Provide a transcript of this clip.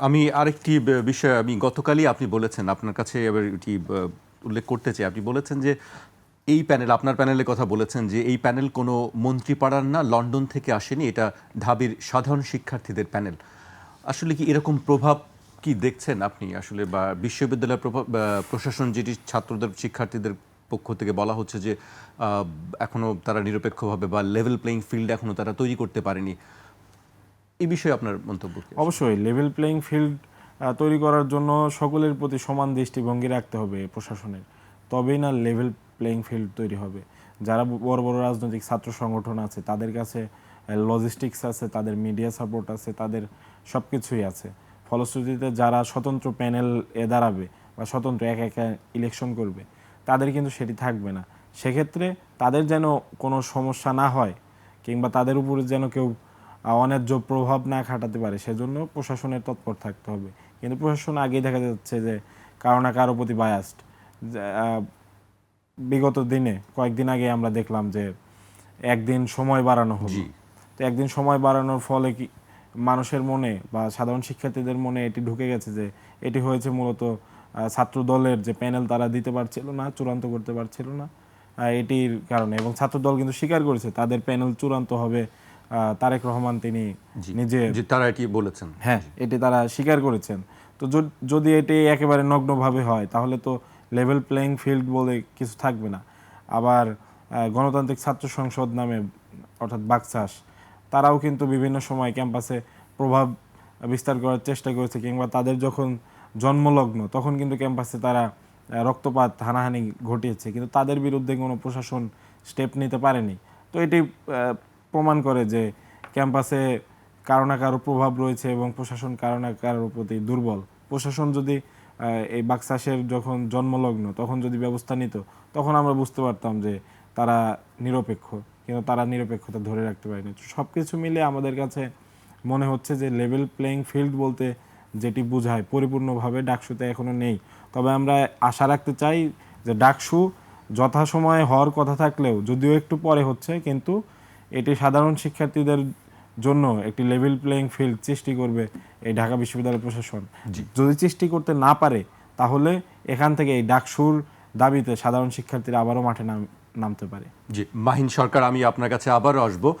আমি আরেকটি বিষয় আমি গতকালই আপনি বলেছেন আপনার কাছে এবার এটি উল্লেখ করতে চাই। আপনি বলেছেন যে এই প্যানেল আপনার প্যানেলের কথা বলেছেন যে এই প্যানেল কোনো মন্ত্রীপাড়ার না লন্ডন থেকে আসেনি এটা ঢাবির সাধারণ শিক্ষার্থীদের প্যানেল। আসলে কি এরকম প্রভাব কি দেখছেন আপনি আসলে বা বিশ্ববিদ্যালয়ের প্রভাব প্রশাসন যেটি ছাত্রদের শিক্ষার্থীদের পক্ষ থেকে বলা হচ্ছে যে আহ, এখনও তারা নিরপেক্ষভাবে বা লেভেল প্লেইং ফিল্ড এখনও তারা তৈরি করতে পারেনি। এই বিষয়ে আপনার মন্তব্য অবশ্যই লেভেল প্লেইং ফিল্ড তৈরি করার জন্য সকলের প্রতি সমান দৃষ্টিভঙ্গি রাখতে হবে প্রশাসনের। তবেই না লেভেল প্লেইং ফিল্ড তৈরি হবে। যারা বড় বড় রাজনৈতিক ছাত্র সংগঠন আছে, তাদের কাছে লজিস্টিক্স আছে, তাদের মিডিয়া সাপোর্ট আছে, তাদের সব কিছুই আছে। ফলশ্রুতিতে যারা স্বতন্ত্র প্যানেল এ দাঁড়াবে বা স্বতন্ত্র একা একা ইলেকশন করবে, তাদের কিন্তু সেটি থাকবে না। সেক্ষেত্রে তাদের যেন কোনো সমস্যা না হয়, কিংবা তাদের উপরে যেন কেউ অন্যায্য প্রভাব না খাটাতে পারে সেজন্য প্রশাসনের তৎপর থাকতে হবে। কিন্তু প্রশাসন আগেই দেখা যাচ্ছে যে কারও না কারও প্রতি বায়াস্ট বিগত দিনে কয়েকদিন আগে আমরা দেখলাম যে একদিন সময় বাড়ানো হলো। তো একদিন সময় বাড়ানোর ফলে কি মানুষের মনে বা সাধারণ শিক্ষার্থীদের মনে এটি ঢুকে গেছে যে এটি হয়েছে মূলত ছাত্র দলের যে প্যানেল তারা দিতে পারছিল না চূড়ান্ত করতে পারছিল না। এটির কারণে এবং ছাত্র দল কিন্তু স্বীকার করেছে তাদের প্যানেল চূড়ান্ত হবে তারেক রহমান তিনি নিজে তারা এটি বলেছেন? হ্যাঁ এটি তারা স্বীকার করেছেন। তো যদি এটি একেবারে নগ্নভাবে হয় তাহলে তো লেভেল প্লেইং ফিল্ড বলে কিছু থাকবে না। আবার গণতান্ত্রিক ছাত্র সংসদ নামে অর্থাৎ বাকচাস তারাও কিন্তু বিভিন্ন সময় ক্যাম্পাসে প্রভাব বিস্তার করার চেষ্টা করেছে কিংবা তাদের যখন জন্মলগ্ন তখন কিন্তু ক্যাম্পাসে তারা রক্তপাত হানাহানি ঘটিয়েছে। কিন্তু তাদের বিরুদ্ধে কোনো প্রশাসন স্টেপ নিতে পারেনি। তো এটি প্রমাণ করে যে ক্যাম্পাসে কারও না কারও প্রভাব রয়েছে এবং প্রশাসন কারও না কারোর প্রতি দুর্বল। প্রশাসন যদি এই বাক্সাসের যখন জন্মলগ্ন, তখন যদি ব্যবস্থা নিত, তখন আমরা বুঝতে পারতাম যে তারা নিরপেক্ষ, কিন্তু তারা নিরপেক্ষতা ধরে রাখতে পারেনি। সব কিছু মিলে আমাদের কাছে মনে হচ্ছে যে লেভেল প্লেইং ফিল্ড বলতে যেটি বোঝায়, পরিপূর্ণভাবে ডাকসুতে এখনও নেই। তবে আমরা আশা রাখতে চাই যে ডাকসু যথাসময়ে হওয়ার কথা থাকলেও, যদিও একটু পরে হচ্ছে, কিন্তু এটি সাধারণ শিক্ষার্থীদের জন্য একটি লেভেল প্লেইং ফিল্ড সৃষ্টি করবে এই ঢাকা বিশ্ববিদ্যালয় প্রশাসন। যদি সৃষ্টি করতে না পারে তাহলে এখান থেকে এই ডাকসুর দাবিতে সাধারণ শিক্ষার্থীরা আবারও মাঠে নাম- নামতে পারে। জি মাহিন সরকার আমি আপনার কাছে আবারও আসব।